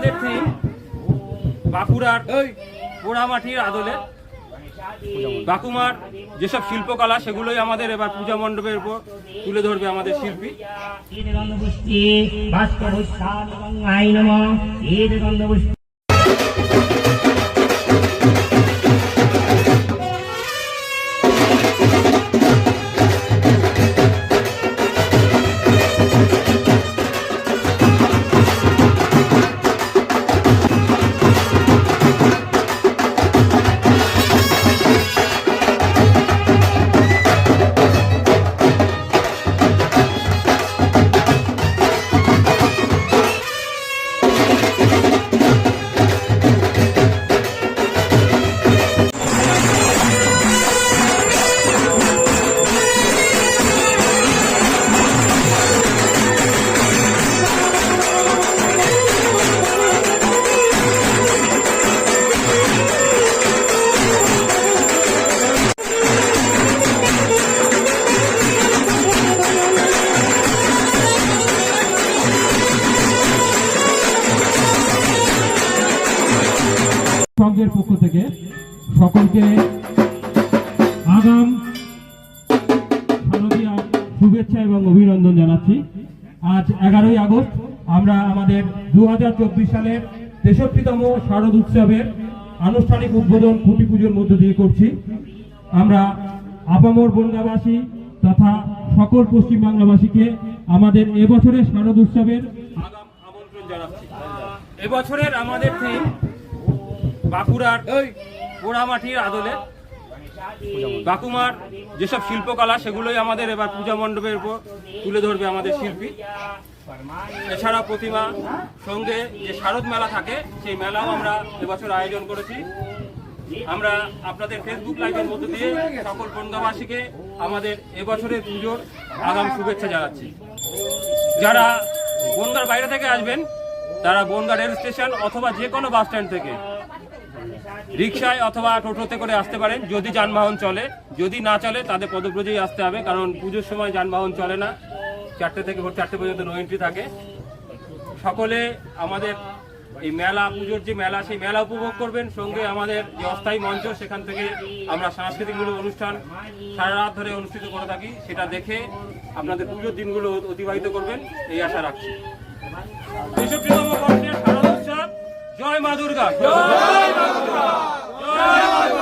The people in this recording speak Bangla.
আমাদের থেকে বাঁকুড়ার পোড়ামাটির আদলে বাঁকুমার যেসব শিল্পকলা সেগুলোই আমাদের এবার পূজা মণ্ডপের উপর তুলে ধরবে আমাদের শিল্পী। সংঘের পক্ষ থেকে সকলকে আগাম শারদীয়া শুভেচ্ছা এবং অভিনন্দন জানাচ্ছি। আজ এগারোই আগস্ট, আমরা আমাদের দু সালের তেষট্টিতম শারদ উৎসবের আনুষ্ঠানিক উদ্বোধন খুঁটি পুজোর মধ্য দিয়ে করছি। আমরা আপামর বনগাবাসী তথা সকল পশ্চিমবাংলাবাসীকে আমাদের এবছরের শারদ উৎসবের আগাম আমন্ত্রণ জানাচ্ছি। এবছরের আমাদের থিম বাঁকুড়ার পোড়ামাটির আদলে বাকুমার যেসব শিল্পকলা সেগুলোই আমাদের এবার পূজা মণ্ডপের উপর তুলে ধরবে আমাদের শিল্পী। এছাড়া প্রতিমা সঙ্গে যে শারদ মেলা থাকে সেই মেলাও আমরা এবছর আয়োজন করেছি। আমরা আপনাদের ফেসবুক লাইভের মধ্য দিয়ে সকল বন্ধুবাসীকে আমাদের এবছরের পুজোর আগাম শুভেচ্ছা জানাচ্ছি। যারা বনগার বাইরে থেকে আসবেন তারা বনগা রেল স্টেশন অথবা যে কোনো বাস স্ট্যান্ড থেকে রিক্সায় অথবা টোটোতে করে আসতে পারেন, যদি যানবাহন চলে। যদি না চলে, তাদের পদব্রজেই আসতে হবে, কারণ পুজোর সময় যানবাহন চলে না। চারটে থেকে ভোর চারটে পর্যন্ত নো এন্ট্রি থাকে। সকলে আমাদের এই মেলা, পুজোর যে মেলা, সেই মেলা উপভোগ করবেন। সঙ্গে আমাদের যে অস্থায়ী মঞ্চ, সেখান থেকে আমরা সাংস্কৃতিকমূলক অনুষ্ঠান সারা রাত ধরে অনুষ্ঠিত করে থাকি। সেটা দেখে আপনাদের পুজোর দিনগুলো অতিবাহিত করবেন, এই আশা রাখছি। জয় মা দুর্গা জয় মা দুর্গা জয় মা